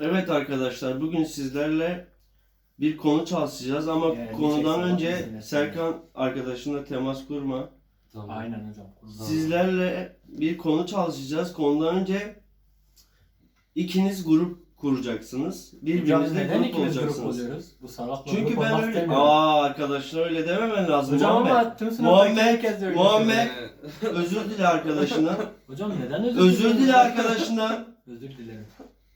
Evet arkadaşlar bugün sizlerle bir konu çalışacağız ama Yani konudan diyeceksin, önce Serkan arkadaşınla temas kurma. Tamam. Aynen hocam. Sizlerle bir konu çalışacağız. Konudan önce ikiniz grup kuracaksınız. Hocam Birbirinizle neden grup grup olacaksınız. oluyoruz? Bu salakla Çünkü grup ben öyle... Aa arkadaşlar öyle dememen lazım. Hocam Muhammed. ama tüm Muhammed, herkes de öyle Muhammed. Özür dile arkadaşına. Hocam neden özür özür dile arkadaşına. Özür dilerim.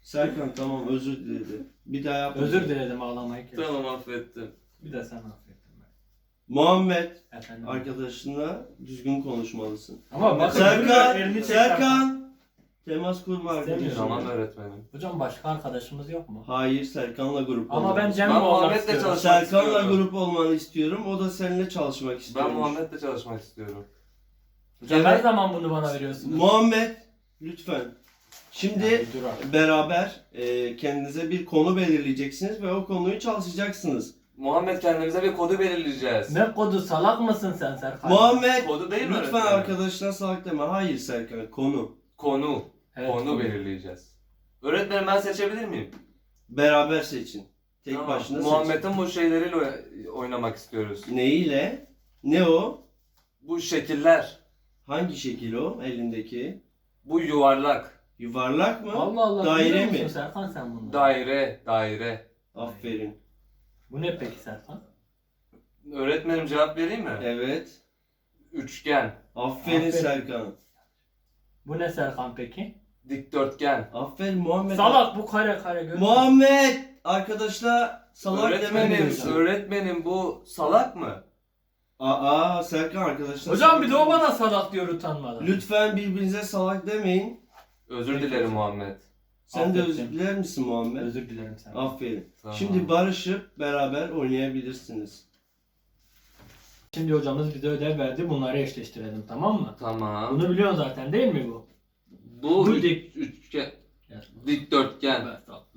Serkan tamam özür diledi. Bir daha yap. Özür diledim ağlamayı kes. Tamam affettim. Bir de sen affettin ben. Muhammed Efendim. arkadaşına düzgün konuşmalısın. Ama bakın Serkan, elini çek Serkan. Temas kurma arkadaşına. Tamam öğretmenim. Hocam başka arkadaşımız yok mu? Hayır Serkan'la grup Ama olmanı ben Cem'le Ben olmak Muhammed'le istiyorum. çalışacağım. Serkan'la istiyorum. grup olmanı istiyorum. O da seninle çalışmak istiyor. Ben Muhammed'le çalışmak istiyorum. Hocam her zaman bunu bana veriyorsunuz. Muhammed lütfen. Şimdi artık. beraber e, kendinize bir konu belirleyeceksiniz ve o konuyu çalışacaksınız. Muhammed kendimize bir kodu belirleyeceğiz. Ne kodu salak mısın sen Serkan? Muhammed Kodu değil mi lütfen öğretmenim? arkadaşına salak deme. Hayır Serkan konu. Konu. Evet, konu belirleyeceğiz. Öğretmenim ben seçebilir miyim? Beraber seçin. Tek Tamam. başına. Muhammed'in bu şeyleriyle oy- oynamak istiyoruz. Neyle? Ne o? Bu şekiller. Hangi şekil o elindeki? Bu yuvarlak. Yuvarlak mı? Allah Allah. Daire biliyor musun mi? Serkan sen bunu. Daire. Daire. Aferin. Bu ne peki Serkan? Öğretmenim cevap vereyim mi? Evet. Üçgen. Aferin, Aferin. Serkan. Bu ne Serkan peki? Dikdörtgen. Aferin Muhammed. Salak bu kare kare görüyor musun? Muhammed! Arkadaşla salak öğretmenim, demelisin. öğretmenim bu salak mı? Aa Serkan arkadaşlar. Hocam bir de o bana salak diyor utanmadan. Lütfen birbirinize salak demeyin. Özür dilerim Muhammed. Sen de Affettim. özür diler misin Muhammed? Özür dilerim Serkan. Aferin. Tamam. Şimdi barışıp beraber oynayabilirsiniz. Şimdi hocamız bize ödev verdi bunları eşleştirelim tamam mı? Tamam. Bunu biliyorsun zaten değil mi bu? Bu, Bu dik- üçgen. Evet. Dikdörtgen.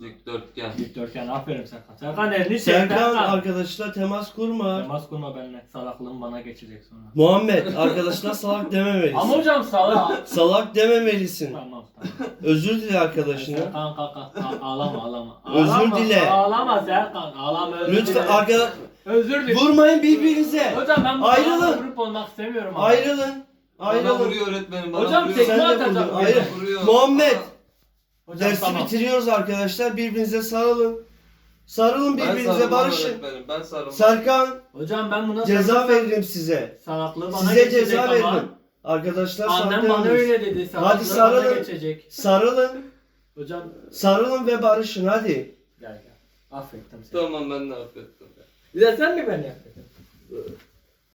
Dikdörtgen. Dikdörtgen aferin Serkan. Serkan elini çek Serkan Serkan. arkadaşla temas kurma. Temas kurma benimle. Salaklığın bana geçecek sonra. Muhammed arkadaşına salak dememelisin. Ama hocam salak. Salak dememelisin. tamam tamam. Özür dile arkadaşına. Serkan kalk kalk. Ağlama ağlama. Özür dile. Ağlama Serkan. Ağlama özür Lütfen arkadaş Özür dilerim. vurmayın birbirinize. Hocam ben bu Ayrılın. grup olmak istemiyorum. ama. Ayrılın. Bana Ayrılın. vuruyor öğretmenim. Bana Hocam vuruyor. tekme atacak. Vuruyor. Muhammed. Hocam Dersi tamam. bitiriyoruz arkadaşlar. Birbirinize sarılın. Sarılın Ben birbirinize sarılmam barışın. öğretmenim. Ben sarılmam. Serkan Hocam ben buna ceza sarılsam veririm size. Salaklığı bana Size geçecek ceza ama. veririm. Arkadaşlar Annem bana öyle dedi. Salaklığı sarılın. geçecek. Sarılın. Hocam Sarılın ve barışın hadi. gel gel. Affettim seni. Tamam ben ne affettim. Bir de sen mi beni affettin?